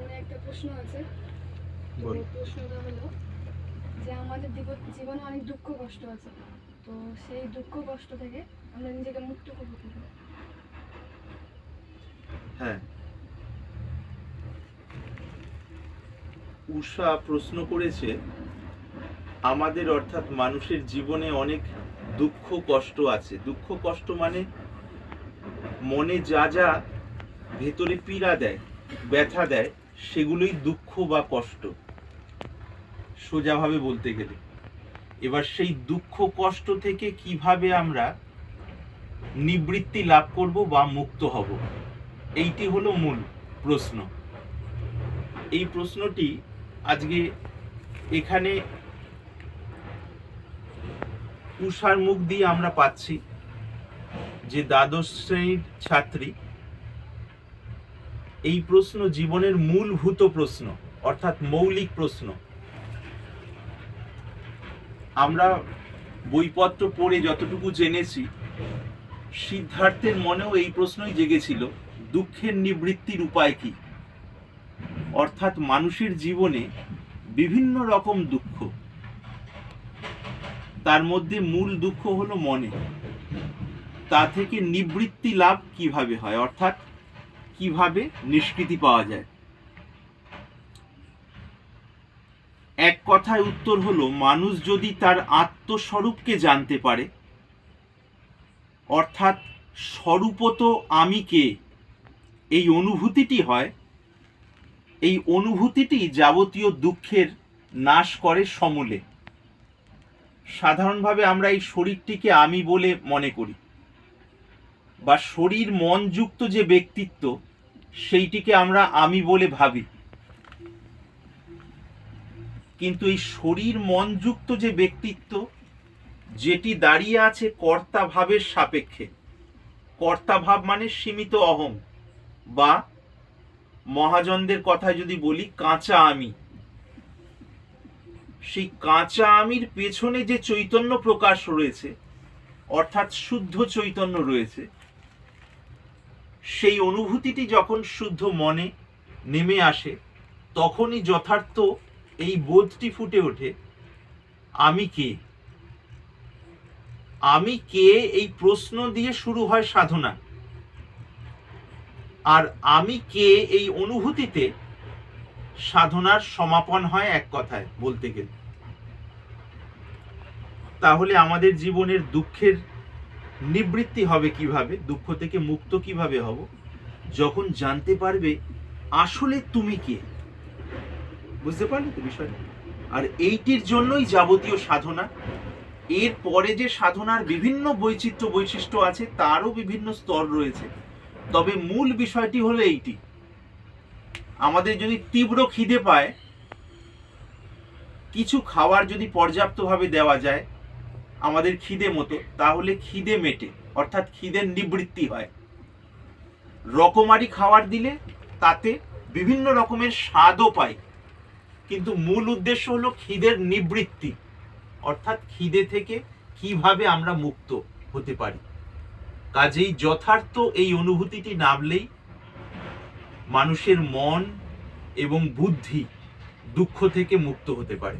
মনে একটা প্রশ্ন আছে। প্রশ্নটা হলো যে আমাদের জীব- জীবনে অনেক দুঃখ কষ্ট আছে। তো সেই দুঃখ কষ্ট থেকে আমরা নিজেকে মুক্ত করব হ্যাঁ। উষা প্রশ্ন করেছে আমাদের অর্থাৎ মানুষের জীবনে অনেক দুঃখ কষ্ট আছে। দুঃখ কষ্ট মানে মনে যা যা ভেতরে পীড়া দেয় ব্যথা দেয় সেগুলোই দুঃখ বা কষ্ট। সোজাভাবে বলতে গেলে। এবার সেই দুঃখ, কষ্ট থেকে কীভাবে আমরা নিবৃত্তি লাভ করব বা মুক্ত হব? এইটি হলো মূল প্রশ্ন। এই প্রশ্নটি আজকে এখানে উষার মুখ দিয়ে আমরা পাচ্ছি। যে দ্বাদশ শ্রেণির ছাত্রী এই প্রশ্ন জীবনের মূলভূত প্রশ্ন, অর্থাৎ মৌলিক প্রশ্ন। আমরা বইপত্র পড়ে যতটুকু জেনেছি, সিদ্ধার্থের মনেও এই প্রশ্নই জেগেছিল, দুঃখের নিবৃত্তির উপায় কি? অর্থাৎ মানুষের জীবনে বিভিন্ন রকম দুঃখ। তার মধ্যে মূল দুঃখ হলো মনে। তা থেকে নিবৃত্তি লাভ কীভাবে হয়? অর্থাৎ কীভাবে নিষ্কৃতি পাওয়া যায়? এক কথায় উত্তর হলো, মানুষ যদি তার আত্মস্বরূপকে জানতে পারে, অর্থাৎ স্বরূপত আমি কে এই অনুভূতিটি হয়, এই অনুভূতিটি যাবতীয় দুঃখের নাশ করে সমূলে। সাধারণভাবে আমরা এই শরীরটিকে আমি বলে মনে করি। বা শরীর মনযুক্ত যে ব্যক্তিত্ব, সেইটিকে আমরা আমি বলে ভাবি। কিন্তু এই শরীর মনযুক্ত যে ব্যক্তিত্ব, যেটি দাঁড়িয়ে আছে কর্তা ভাবের সাপেক্ষে। কর্তা ভাব মানে সীমিত অহং বা মহাজনদের কথায় যদি বলি, কাঁচা আমি। সেই কাঁচা আমির পেছনে যে চৈতন্য প্রকাশ রয়েছে, অর্থাৎ শুদ্ধ চৈতন্য রয়েছে সেই অনুভূতিটি যখন শুদ্ধ মনে নেমে আসে, তখনই যথার্থ এই বোধটি ফুটে ওঠে, আমি কে? আমি কে এই প্রশ্ন দিয়ে শুরু হয় সাধনা? আর আমি কে এই অনুভূতিতে সাধনার সমাপন হয় এক কথায় বলতে গেলে। তাহলে আমাদের জীবনের দুঃখের নিবৃত্তি হবে কীভাবে, দুঃখ থেকে মুক্ত কীভাবে হব, যখন জানতে পারবে আসলে তুমি কে। বুঝতে পারলে তো বিষয়টা? আর এইটির জন্যই যাবতীয় সাধনা, এর পরে যে সাধনার বিভিন্ন বৈচিত্র্য বৈশিষ্ট্য আছে, তারও বিভিন্ন স্তর রয়েছে। তবে মূল বিষয়টি হলো এইটি। আমাদের যদি তীব্র খিদে পায়, কিছু খাবার যদি পর্যাপ্তভাবে দেওয়া যায় আমাদের খিদে মতো, তাহলে খিদে মেটে, অর্থাৎ খিদের নিবৃত্তি হয়। রকমারি খাবার দিলে তাতে বিভিন্ন রকমের স্বাদও পাই। কিন্তু মূল উদ্দেশ্য হলো খিদের নিবৃত্তি, অর্থাৎ খিদে থেকে কীভাবে আমরা মুক্ত হতে পারি। কাজেই যথার্থ এই অনুভূতিটি নামলেই মানুষের মন এবং বুদ্ধি দুঃখ থেকে মুক্ত হতে পারে।